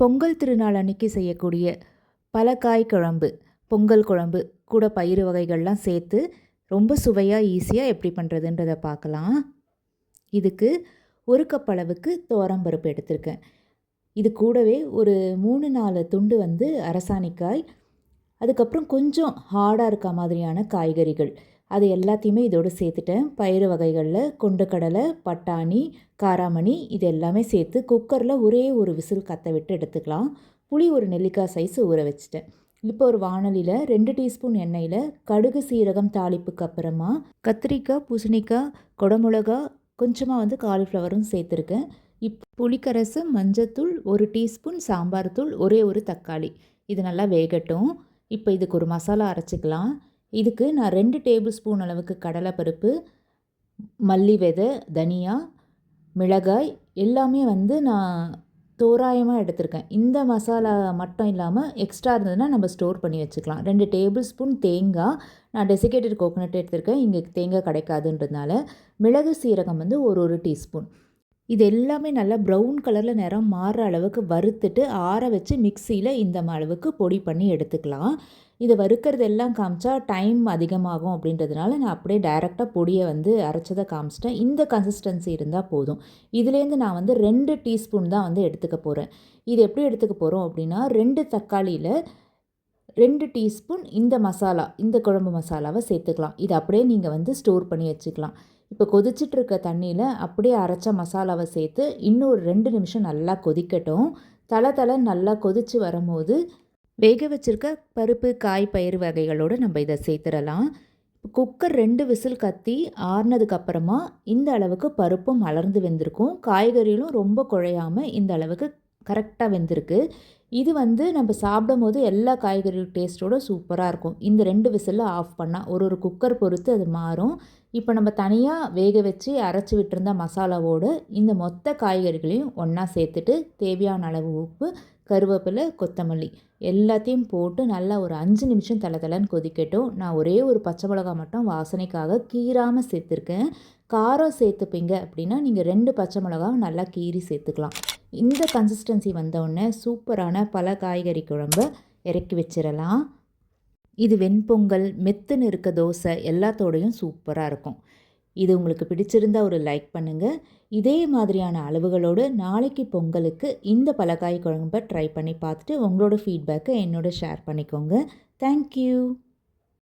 பொங்கல் திருநாள் அன்னைக்கு செய்யக்கூடிய பல காய் குழம்பு பொங்கல் குழம்பு கூட பயிறு வகைகள்லாம் சேர்த்து ரொம்ப சுவையாக ஈஸியாக எப்படி பண்ணுறதுன்றதை பார்க்கலாம். இதுக்கு ஒரு கப் அளவுக்கு துவரம்பருப்பு எடுத்திருக்கேன். இது கூடவே ஒரு மூணு நாலு துண்டு வந்து அரசாணிக்காய் அதுக்கப்புறம் கொஞ்சம் ஹார்டாக இருக்க மாதிரியான காய்கறிகள் அது எல்லாத்தையுமே இதோடு சேர்த்துட்டேன். பயிறு வகைகளில் கொண்டுக்கடலை பட்டாணி காராமணி இது எல்லாமே சேர்த்து குக்கரில் ஒரே ஒரு விசில் கத்த விட்டு எடுத்துக்கலாம். புளி ஒரு நெல்லிக்காய் சைஸ் ஊற வச்சுட்டேன். இப்போ ஒரு வானலியில் ரெண்டு டீஸ்பூன் எண்ணெயில் கடுகு சீரகம் தாளிப்புக்கு அப்புறமா கத்திரிக்காய் பூசணிக்காய் குடமிளகா கொஞ்சமாக வந்து காலிஃப்ளவரும் சேர்த்துருக்கேன். இப் புளிக்கரசு மஞ்சத்தூள் ஒரு டீஸ்பூன் சாம்பார் தூள் ஒரே ஒரு தக்காளி. இது நல்லா வேகட்டும். இப்போ இதுக்கு ஒரு மசாலா அரைச்சிக்கலாம். இதுக்கு நான் ரெண்டு டேபிள் ஸ்பூன் அளவுக்கு கடலைப்பருப்பு மல்லி விதை தனியா மிளகாய் எல்லாமே வந்து நான் தோராயமாக எடுத்திருக்கேன். இந்த மசாலா மட்டும் இல்லாமல் எக்ஸ்ட்ரா இருந்ததுன்னா நம்ம ஸ்டோர் பண்ணி வச்சுக்கலாம். ரெண்டு டேபிள் ஸ்பூன் தேங்காய் நான் டெசிகேட்டட் கோகோனட் எடுத்திருக்கேன். இங்கே தேங்காய் கிடைக்காதுன்றதுனால மிளகு சீரகம் வந்து ஒரு ஒரு டீஸ்பூன். இது எல்லாமே நல்லா ப்ரௌன் கலரில் நிறம் மாறுற அளவுக்கு வறுத்துட்டு ஆற வச்சு மிக்சியில் இந்த அளவுக்கு பொடி பண்ணி எடுத்துக்கலாம். இதை வறுக்கிறது எல்லாம் காமிச்சா டைம் அதிகமாகும் அப்படின்றதுனால நான் அப்படியே டைரெக்டாக பொடியை வந்து அரைச்சதை காமிச்சிட்டேன். இந்த கன்சிஸ்டன்சி இருந்தால் போதும். இதுலேருந்து நான் வந்து ரெண்டு டீஸ்பூன் தான் வந்து எடுத்துக்க போகிறேன் இது எப்படி எடுத்துக்க போகிறோம் அப்படின்னா ரெண்டு தக்காளியில் ரெண்டு டீஸ்பூன் இந்த மசாலா இந்த குழம்பு மசாலாவை சேர்த்துக்கலாம். இது அப்படியே நீங்கள் வந்து ஸ்டோர் பண்ணி வச்சுக்கலாம். இப்போ கொதிச்சிட்டு இருக்க தண்ணியில் அப்படியே அரைச்ச மசாலாவை சேர்த்து இன்னும் ஒரு ரெண்டு நிமிஷம் நல்லா கொதிக்கட்டும். தலை தலை நல்லா கொதித்து வரும்போது வேக வச்சுருக்க பருப்பு காய் பயிறு வகைகளோடு நம்ம இதை சேர்த்துடலாம். குக்கர் ரெண்டு விசில் கத்தி ஆறுனதுக்கப்புறமா இந்த அளவுக்கு பருப்பும் மலர்ந்து வெந்திருக்கும். காய்கறிகளும் ரொம்ப குழையாமல் இந்த அளவுக்கு கரெக்டாக வெந்திருக்கு. இது வந்து நம்ம சாப்பிடும் போது எல்லா காய்கறி டேஸ்ட்டோட சூப்பராக இருக்கும். இந்த ரெண்டு விசிலில் ஆஃப் பண்ணால் ஒரு ஒரு குக்கர் பொறுத்து அது மாறும். இப்போ நம்ம தனியாக வேக வச்சு அரைச்சி விட்டுருந்த மசாலாவோடு இந்த மொத்த காய்கறிகளையும் ஒன்றா சேர்த்துட்டு தேவையான அளவு உப்பு கருவேப்பிலை கொத்தமல்லி எல்லாத்தையும் போட்டு நல்லா ஒரு அஞ்சு நிமிஷம் தலை கொதிக்கட்டும். நான் ஒரே ஒரு பச்சை மிளகா மட்டும் வாசனைக்காக கீராமல் சேர்த்துருக்கேன். காரம் சேர்த்துப்பீங்க அப்படின்னா நீங்கள் ரெண்டு பச்சை மிளகாவும் நல்லா கீறி சேர்த்துக்கலாம். இந்த கன்சிஸ்டன்சி வந்தவுடனே சூப்பரான பல காய்கறி குழம்பு இறக்கி வச்சிடலாம் இது வெண்பொங்கல் மெத்துன்னு இருக்க தோசை எல்லாத்தோடையும் சூப்பராக இருக்கும். இது உங்களுக்கு பிடிச்சிருந்தா ஒரு லைக் பண்ணுங்கள் இதே மாதிரியான அளவுகளோடு நாளைக்கு பொங்கலுக்கு இந்த பலகாய் குழம்பை ட்ரை பண்ணி பார்த்துட்டு உங்களோட ஃபீட்பேக்கை என்னோட ஷேர் பண்ணிக்கோங்க. தேங்க்யூ